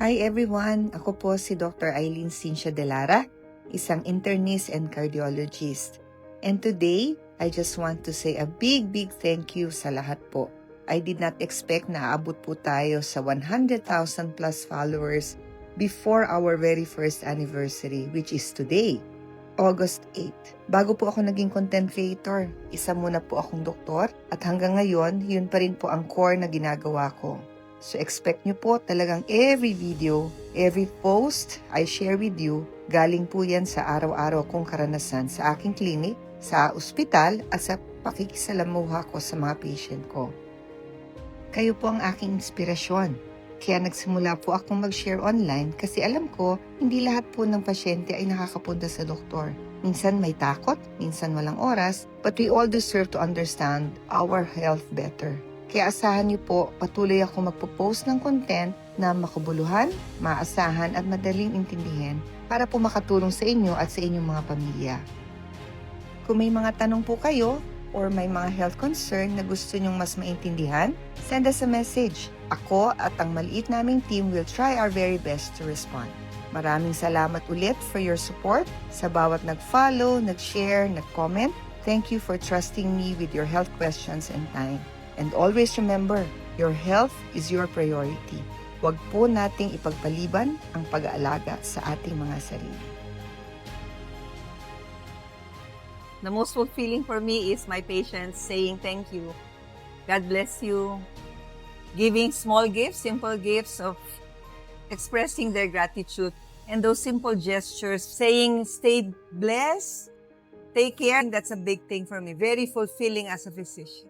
Hi everyone! Ako po si Dr. Eileen Cincia Delara, isang internist and cardiologist. And today, I just want to say a big, big thank you sa lahat po. I did not expect na aabot po tayo sa 100,000 plus followers before our very first anniversary, which is today, August 8. Bago po ako naging content creator, isa muna po akong doktor at hanggang ngayon, yun pa rin po ang core na ginagawa ko. So expect nyo po talagang every video, every post I share with you, galing po yan sa araw-araw kong karanasan sa aking clinic, sa ospital at sa pakikisalamuha ko sa mga patient ko. Kayo po ang aking inspirasyon. Kaya nagsimula po akong mag-share online kasi alam ko hindi lahat po ng pasyente ay nakakapunta sa doktor. Minsan may takot, minsan walang oras, but we all deserve to understand our health better. Kaya asahan niyo po, patuloy ako magpo-post ng content na makabuluhan, maasahan at madaling intindihin para po makatulong sa inyo at sa inyong mga pamilya. Kung may mga tanong po kayo or may mga health concern na gusto nyong mas maintindihan, send us a message. Ako at ang maliit naming team will try our very best to respond. Maraming salamat ulit for your support sa bawat nag-follow, nag-share, nag-comment. Thank you for trusting me with your health questions and time. And always remember, your health is your priority. Huwag po nating ipagpaliban ang pag-aalaga sa ating mga sarili. The most fulfilling for me is my patients saying thank you. God bless you. Giving small gifts, simple gifts of expressing their gratitude. And those simple gestures, saying stay blessed, take care, that's a big thing for me. Very fulfilling as a physician.